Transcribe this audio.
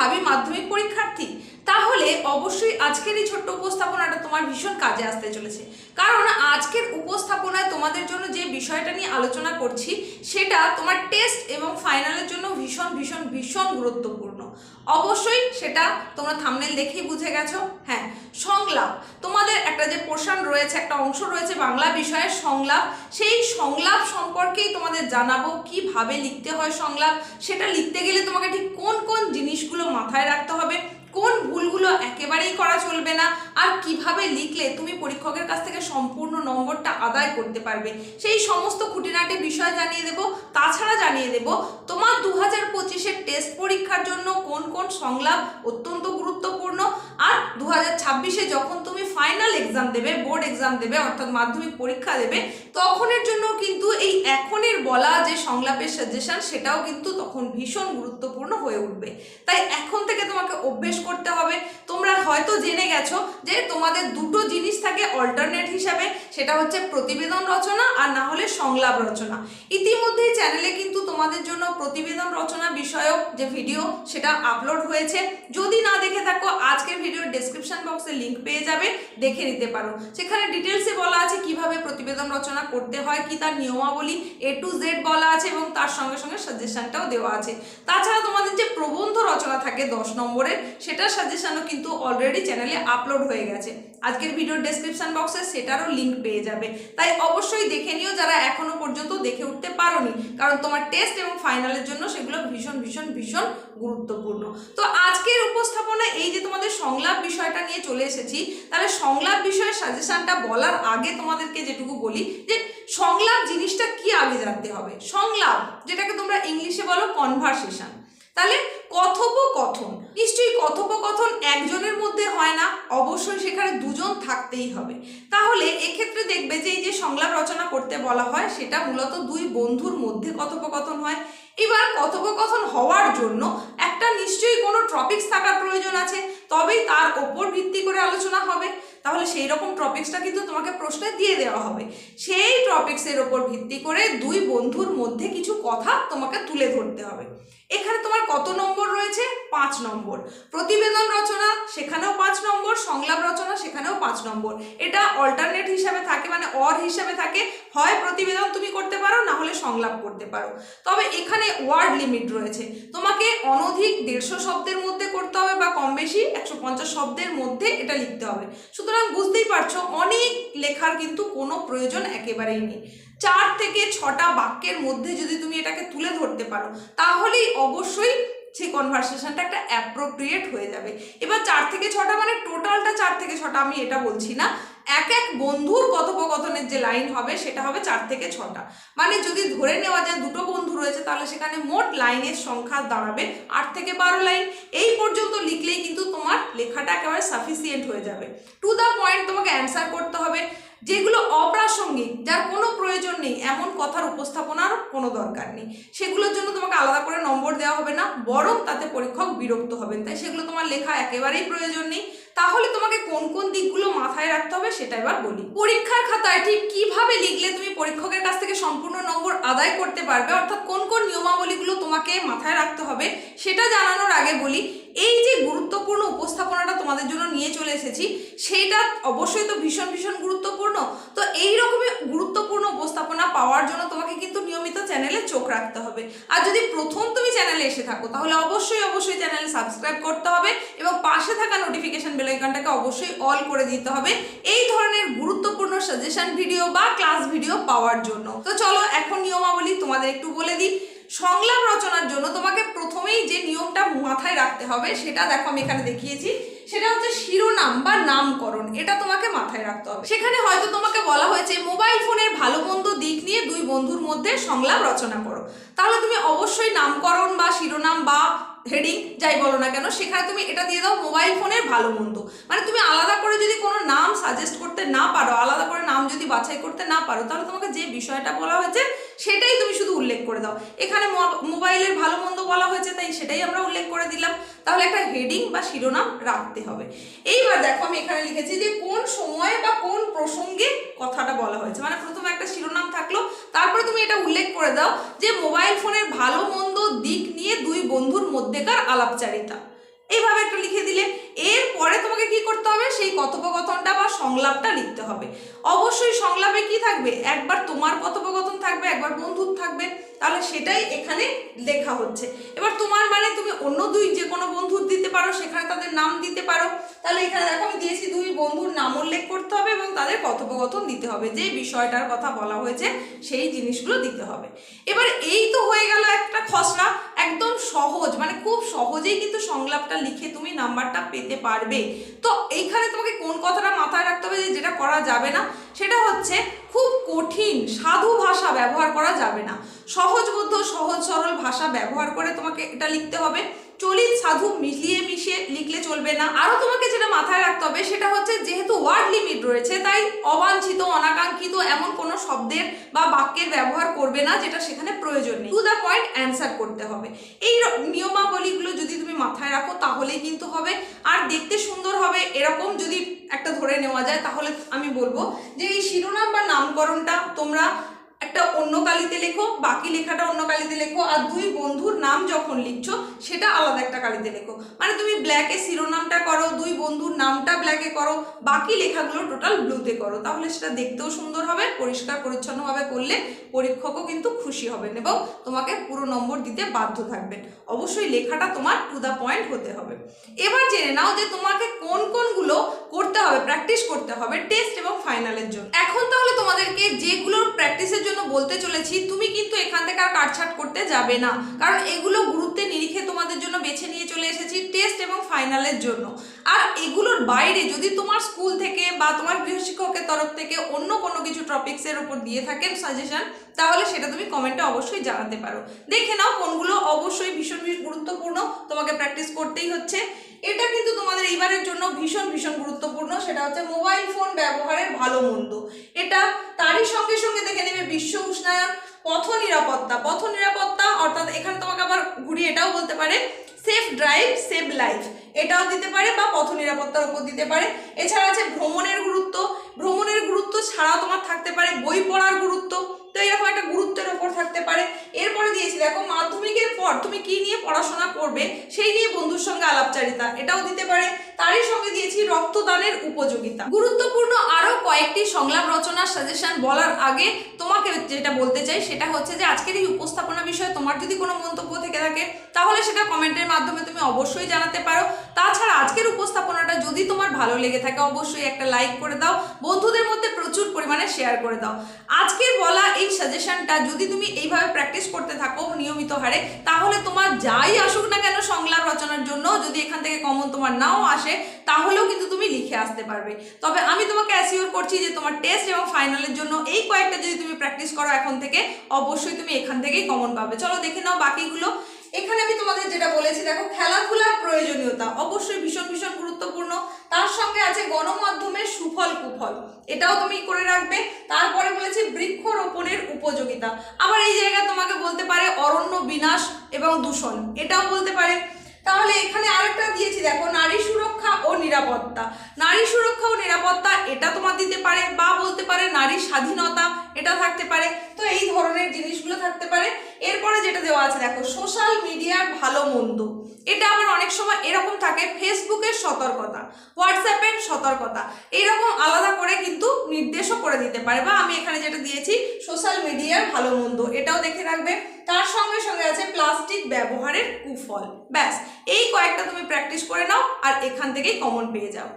ঢাবি মাধ্যমিক পরীক্ষার্থী। তাহলে অবশ্যই আজকের এই ছোট্ট উপস্থাপনাটা তোমার ভীষণ কাজে আসতে চলেছে। কারণ আজকের উপস্থাপনায় তোমাদের জন্য যে বিষয়টা নিয়ে আলোচনা করছি, সেটা তোমার টেস্ট এবং ফাইনালের জন্য ভীষণ ভীষণ ভীষণ গুরুত্বপূর্ণ। অবশ্যই সেটা তোমরা থামনেল দেখেই বুঝে গেছো। হ্যাঁ সংলাপ। তোমাদের একটা যে পোর্শন রয়েছে, একটা অংশ রয়েছে বাংলা বিষয়ের সংলাপ, সেই সংলাপ সম্পর্কেই তোমাদের জানাব কীভাবে লিখতে হয় সংলাপ, সেটা লিখতে গেলে তোমাকে ঠিক কোন কোন জিনিসগুলো মাথায় রাখতে হবে কোন ভুলগুলো একেবারেই করা চলবে না? আর কীভাবে লিখলে তুমি পরীক্ষকের কাছ থেকে সম্পূর্ণ নম্বরটা আদায় করতে পারবে? সেই সমস্ত খুঁটিনাটি বিষয় জানিয়ে দেব। তাছাড়া জানিয়ে দেব, তোমার দু হাজার পঁচিশের টেস্ট পরীক্ষার জন্য কোন কোন সংলাপ অত্যন্ত গুরুত্বপূর্ণ? আর দু হাজার ছাব্বিশে যখন তুমি ফাইনাল এক্সাম দেবে বোর্ড এক্সাম দেবে, অর্থাৎ মাধ্যমিক পরীক্ষা দেবে, তখনের জন্য কিন্তু এই এখনের বলা যে সংলাপের সাজেশন সেটাও কিন্তু তখন ভীষণ গুরুত্বপূর্ণ হয়ে উঠবে। তাই এখন থেকে তোমাকে অভ্যেস করতে হবে। তোমরা হয়তো জেনে গেছো যে তোমাদের দুটো জিনিস থাকে অল্টারনেট হিসাবে, সেটা হচ্ছে প্রতিবেদন রচনা আর না হলে সংলাপ রচনা। ইতিমধ্যেই চ্যানেলে কিন্তু তোমাদের জন্য প্রতিবেদন রচনা বিষয়ক যে ভিডিও সেটা আপলোড হয়েছে। যদি না দেখে থাকো, আজকের ভিডিওর ডেসক্রিপশন বক্সে লিংক পেয়ে যাবে। দেখে নিতে পারো। সেখানে ডিটেলসে বলা আছে কীভাবে প্রতিবেদন রচনা করতে হয়, কি তার নিয়মাবলী এ টু জেড বলা আছে এবং তার সঙ্গে সঙ্গে সাজেশনটাও দেওয়া আছে। তাছাড়া তোমাদের যে প্রবন্ধ রচনা থাকে দশ নম্বরের, সেটার সাজেশনও কিন্তু অলরেডি চ্যানেলে আপলোড হয়ে গেছে। আজকের ভিডিওর ডেসক্রিপশন বক্সে সেটারও লিঙ্ক পেয়ে যাবে। তাই অবশ্যই দেখে নিও যারা এখনও পর্যন্ত দেখে উঠতে পারোনি, কারণ তোমার টেস্ট এবং ফাইনালের জন্য সেগুলো ভীষণ ভীষণ ভীষণ গুরুত্বপূর্ণ। তো আজকের উপস্থাপনায় এই যে তোমাদের সংলাপ বিষয়টা নিয়ে চলে এসেছি, তাহলে সংলাপ বিষয়ে সাজেশনটা বলার আগে তোমাদেরকে যেটুকু বলি, যে সংলাপ জিনিসটা কি আগে জানতে হবে? সংলাপ, যেটাকে তোমরা ইংলিশে বলো কনভারসেশন তাহলে কথোপকথন। নিশ্চয়ই কথোপকথন একজনের মধ্যে হয় না, অবশ্যই সেখানে দুজন থাকতেই হবে। তাহলে এক্ষেত্রে দেখবে যে এই যে সংলাপ রচনা করতে বলা হয়, সেটা মূলত দুই বন্ধুর মধ্যে কথোপকথন হয়। এবার কথোপকথন হওয়ার জন্য একটা নিশ্চয়ই কোনো টপিকস থাকার প্রয়োজন আছে, তবেই তার ওপর ভিত্তি করে আলোচনা হবে। তাহলে সেই রকম টপিক্সটা কিন্তু তোমাকে প্রশ্নে দিয়ে দেওয়া হবে। সেই টপিক্সের ওপর ভিত্তি করে দুই বন্ধুর মধ্যে কিছু কথা তোমাকে তুলে ধরতে হবে। এখানে তোমার কত নম্বর রয়েছে? পাঁচ নম্বর। প্রতিবেদন রচনা সেখানেও পাঁচ নম্বর, সংলাপ রচনা সেখানেও পাঁচ নম্বর। এটা অল্টারনেট হিসাবে থাকে মানে অর হিসাবে থাকে। হয় প্রতিবেদন তুমি করতে পারো, না হলে সংলাপ করতে পারো। তবে এখানে ওয়ার্ড লিমিট রয়েছে। তোমাকে অনধিক দেড়শো শব্দের মধ্যে করতে হবে বা কম বেশি একশো পঞ্চাশ শব্দের মধ্যে এটা লিখতে হবে। সুতরাং বুঝতেই পারছ, অনেক লেখার কিন্তু কোনো প্রয়োজন একেবারেই নেই। চার থেকে ছটা বাক্যের মধ্যে যদি তুমি এটাকে তুলে ধরতে পারো, তাহলেই অবশ্যই সেই কনভারসেশনটা একটা অ্যাপ্রোপ্রিয়েট হয়ে যাবে। এবার চার থেকে ছটা মানে টোটালটা চার থেকে ছটা, আমি এটা বলছি না। এক এক বন্ধুর কথোপকথনের যে লাইন হবে, সেটা হবে চার থেকে ছটা। মানে যদি ধরে নেওয়া যায় দুটো বন্ধু রয়েছে, তাহলে সেখানে মোট লাইনের সংখ্যা দাঁড়াবে আট থেকে বারো লাইন এই পর্যন্ত লিখলেই কিন্তু তোমার লেখাটা একেবারে সাফিসিয়েন্ট হয়ে যাবে। টু দ্য পয়েন্ট তোমাকে অ্যান্সার করতে হবে, যেগুলো অপ্রাসঙ্গিক, যার কোনো কথার উপস্থাপনার কোনো দরকার নেই। সেগুলোর জন্য তোমাকে আলাদা করে নম্বর দেওয়া হবে না, বরং তাতে পরীক্ষক বিরক্ত হবেন। তাই সেগুলো তোমার লেখা একেবারেই প্রয়োজন নেই। তাহলে তোমাকে কোন কোন দিকগুলো মাথায় রাখতে হবে সেটা এবার বলি। পরীক্ষার খাতায় ঠিক কীভাবে লিখলে তুমি পরীক্ষকের কাছ থেকে সম্পূর্ণ নম্বর আদায় করতে পারবে? অর্থাৎ কোন কোন নিয়মাবলীগুলো তোমাকে মাথায় রাখতে হবে সেটা জানানোর আগে বলি এই যে গুরুত্বপূর্ণ উপস্থাপনাটা তোমাদের জন্য নিয়ে চলে এসেছি, সেইটা অবশ্যই তো ভীষণ ভীষণ গুরুত্বপূর্ণ। তো এই রকমই গুরুত্বপূর্ণ উপস্থাপনা পাওয়ার জন্য তোমাকে কিন্তু নিয়মিত চ্যানেলে চোখ রাখতে হবে। আর যদি প্রথম তুমি চ্যানেলে এসে থাকো, তাহলে অবশ্যই অবশ্যই চ্যানেলে সাবস্ক্রাইব করতে হবে এবং পাশে থাকা নোটিফিকেশন বেল আইকনটাকে অবশ্যই অল করে দিতে হবে এই ধরনের গুরুত্বপূর্ণ সাজেশন ভিডিও বা ক্লাস ভিডিও পাওয়ার জন্য। তো চলো এখন নিয়মাবলী তোমাদের একটু বলে দিই। সংলাপ রচনার জন্য তোমাকে প্রথমেই যে নিয়মটা মাথায় রাখতে হবে, সেটা দেখো আমি এখানে দেখিয়েছি। সেটা হচ্ছে শিরোনাম বা নামকরণ, এটা তোমাকে মাথায় রাখতে হবে। সেখানে হয়তো তোমাকে বলা হয়েছে, মোবাইল ফোনের ভালো মন্দ দিক নিয়ে দুই বন্ধুর মধ্যে সংলাপ রচনা করো। তাহলে তুমি অবশ্যই নামকরণ বা শিরোনাম বা হেডিং, যাই বলো না কেন, সেখানে তুমি এটা দিয়ে দাও, মোবাইল ফোনের ভালো মন্দ। মানে তুমি আলাদা করে যদি কোনো নাম সাজেস্ট করতে না পারো, আলাদা করে নাম যদি বাছাই করতে না পারো, তাহলে তোমাকে যে বিষয়টা বলা হয়েছে সেটাই তুমি শুধু উল্লেখ করে দাও। এখানে মোবাইলের ভালো মন্দ বলা হয়েছে, তাই সেটাই আমরা উল্লেখ করে দিলাম। তাহলে একটা হেডিং বা শিরোনাম রাখতে হবে। এইবার দেখো আমি এখানে লিখেছি যে কোন সময়ে বা কোন প্রসঙ্গে কথাটা বলা হয়েছে। মানে প্রথমে একটা শিরোনাম থাকল, তারপরে তুমি এটা উল্লেখ করে দাও যে মোবাইল ফোনের ভালো মন্দ দিক নিয়ে দুই বন্ধুর মধ্যেকার আলাপচারিতা। এইভাবে একটা লিখে দিলে। এরপরে তোমাকে কি করতে হবে? সেই কথোপকথনটা বা সংলাপটা লিখতে হবে। অবশ্যই সংলাপে কি থাকবে? একবার তোমার কথোপকথন থাকবে, একবার বন্ধুর থাকবে। তাহলে সেটাই এখানে লেখা হচ্ছে। এবার তোমার মানে তুমি অন্য দুই যে কোনো বন্ধুর দিতে পারো, সেখানে তাদের নাম দিতে পারো। তাহলে এখানে দেখো আমি দিয়েছি দুই বন্ধুর নাম উল্লেখ করতে হবে এবং তাদের কথোপকথন দিতে হবে। যে বিষয়টার কথা বলা হয়েছে, সেই জিনিসগুলো দিতে হবে। এবার এই তো হয়ে গেল একটা খসড়া। একদম সহজ মানে খুব সহজেই কিন্তু সংলাপটা লিখে তুমি নাম্বারটা পেতে পারবে। তো এইখানে তোমাকে কোন কথাটা মাথায় রাখতে হবে যে যেটা করা যাবে না, সেটা হচ্ছে খুব কঠিন, সাধু ভাষা ব্যবহার করা যাবে না। সহজবোধ্য সহজ সরল ভাষা ব্যবহার করে তোমাকে এটা লিখতে হবে। চলিত সাধু মিলিয়ে মিশিয়ে লিখলে চলবে না। আরও তোমাকে যেটা মাথায় রাখতে হবে সেটা হচ্ছে যেহেতু ওয়ার্ড লিমিট রয়েছে, তাই অবাঞ্ছিত, অনাকাঙ্ক্ষিত এমন কোনো শব্দের বা বাক্যের ব্যবহার করবে না যেটা সেখানে প্রয়োজন নেই। টু দ্য পয়েন্ট অ্যান্সার করতে হবে। এই নিয়মাবলীগুলো যদি তুমি মাথায় রাখো তাহলেই কিন্তু হবে। আর দেখতে সুন্দর হবে। এরকম যদি একটা ধরে নেওয়া যায় তাহলে আমি বলব যে এই শিরোনাম বা নামকরণটা তোমরা একটা অন্য কালিতে লেখো, বাকি লেখাটা অন্য কালিতে লেখো, আর দুই বন্ধুর নাম যখন লিখছো, সেটা আলাদা একটা কালিতে লেখো। মানে তুমি ব্ল্যাকে শিরোনামটা করো, দুই বন্ধুর নামটা ব্ল্যাকে করো, বাকি লেখাগুলো টোটাল ব্লুতে করো। তাহলে সেটা দেখতেও সুন্দর হবে, পরিষ্কার, পরিচ্ছন্নভাবে করলে পরীক্ষকও কিন্তু খুশি হবেন এবং তোমাকে পুরো নম্বর দিতে বাধ্য থাকবেন। অবশ্যই লেখাটা তোমার টু দ্য পয়েন্ট হতে হবে। এবার জেনে নাও যে তোমাকে কোন কোনগুলো করতে হবে প্র্যাকটিস করতে হবে টেস্ট এবং ফাইনালের জন্য। এখন তাহলে তোমাদেরকে যেগুলোর প্র্যাকটিসের জন্য বলতে চলেছি, তুমি কিন্তু এখান থেকে আর কাটছাট করতে যাবে না। কারণ এগুলো গুরুত্বে নিরিখে তোমাদের জন্য বেছে নিয়ে চলে এসেছি টেস্ট এবং ফাইনালের জন্য। আর এগুলোর বাইরে যদি তোমার স্কুল থেকে বা তোমার গৃহশিক্ষকের তরফ থেকে অন্য কোনো কিছু টপিক্সের উপর দিয়ে থাকেন সাজেশন তাহলে সেটা তুমি কমেন্টে অবশ্যই জানাতে পারো। দেখে নাও কোনগুলো অবশ্যই ভীষণ ভীষণ গুরুত্বপূর্ণ, তোমাকে প্র্যাকটিস করতেই হচ্ছে। এটা কিন্তু তোমাদের এইবারের জন্য ভীষণ ভীষণ গুরুত্বপূর্ণ। সেটা হচ্ছে মোবাইল ফোন ব্যবহারের ভালো মন্দ এটা তারই সঙ্গে সঙ্গে দেখে নেবে বিশ্ব উষ্ণায়ন, পথ নিরাপত্তা। পথ নিরাপত্তা, অর্থাৎ এখানে তোমাকে আবার ঘুরিয়ে এটাও বলতে পারে, সেফ ড্রাইভ সেভ লাইফ। এটাও দিতে পারে বা পথ নিরাপত্তার উপর দিতে পারে। এছাড়া আছে ভ্রমণের গুরুত্ব। ভ্রমণের গুরুত্ব ছাড়াও তোমার থাকতে পারে বই পড়ার গুরুত্ব তো এরকম একটা গুরুত্বের ওপর থাকতে পারে এরপরে দিয়েছি দেখো মাধ্যমিকের পর তুমি কি নিয়ে পড়াশোনা করবে, সেই নিয়ে বন্ধুর সঙ্গে আলাপচারিতা, এটাও দিতে পারে। তারই সঙ্গে দিয়েছি রক্তদানের উপযোগিতা। গুরুত্বপূর্ণ আরও কয়েকটি সংলাপ রচনার সাজেশন বলার আগে তোমাকে যেটা বলতে চাই, সেটা হচ্ছে যে আজকের এই উপস্থাপনা বিষয়ে তোমার যদি কোনো মন্তব্য থেকে থাকে, তাহলে সেটা কমেন্টের মাধ্যমে তুমি অবশ্যই জানাতে পারো। তাছাড়া আজকের উপস্থাপনাটা যদি তোমার ভালো লেগে থাকে, অবশ্যই একটা লাইক করে দাও। বন্ধুদের মধ্যে প্রচুর পরিমাণে শেয়ার করে দাও। আজকের বলা এই সাজেশনটা যদি তুমি এইভাবে প্র্যাকটিস করতে থাকো হারে, তাহলে তোমার যাই আসুক না কেন সংলাপ রচনার জন্য, যদি এখান থেকে কমন তোমার নাও আসে, তাহলেও কিন্তু তুমি লিখে আসতে পারবে। তবে আমি তোমাকে অ্যাসিওর করছি যে তোমার টেস্ট এবং ফাইনালের জন্য এই কয়েকটা যদি তুমি প্র্যাকটিস করো এখন থেকে, অবশ্যই তুমি এখান থেকেই কমন পাবে। চলো দেখে নাও বাকিগুলো। এখানে আমি যেটা বলেছি, দেখো, খেলাধুলার প্রয়োজনীয়তা অবশ্যই ভীষণ ভীষণ গুরুত্বপূর্ণ। তার সঙ্গে আছে গণমাধ্যমের সুফল, কুফল। এটাও তুমি করে রাখবে। তারপরে বলেছি বৃক্ষরোপণের উপযোগিতা। আবার এই জায়গায় তোমাকে বলতে পারে অরণ্য বিনাশ এবং দূষণ। এটাও বলতে পারে। তাহলে এখানে আরেকটা দিয়েছি, দেখো, নারী সুরক্ষা ও নিরাপত্তা। নারী সুরক্ষা ও নিরাপত্তা, এটা তোমার দিতে পারে, বা বলতে পারে নারী স্বাধীনতা, এটা থাকতে পারে। তো এই ধরনের জিনিসগুলো থাকতে পারে। এরপরে যেটা দেওয়া আছে, দেখো সোশ্যাল মিডিয়ার ভালো মন্দ। এটা আবার অনেক সময় এরকম থাকে ফেসবুকের সতর্কতা হোয়াটসঅ্যাপের সতর্কতা। এইরকম আলাদা করে কিন্তু নির্দেশও করে দিতে পারে। বা আমি এখানে যেটা দিয়েছি সোশ্যাল মিডিয়ার ভালো মন্দ, এটাও দেখে রাখবে। তার সঙ্গে সঙ্গে আছে প্লাস্টিক ব্যবহারের কুফল। ব্যাস, এই কয়েকটা তুমি প্র্যাকটিস করে নাও আর এখান থেকেই কমন পেয়ে যাও।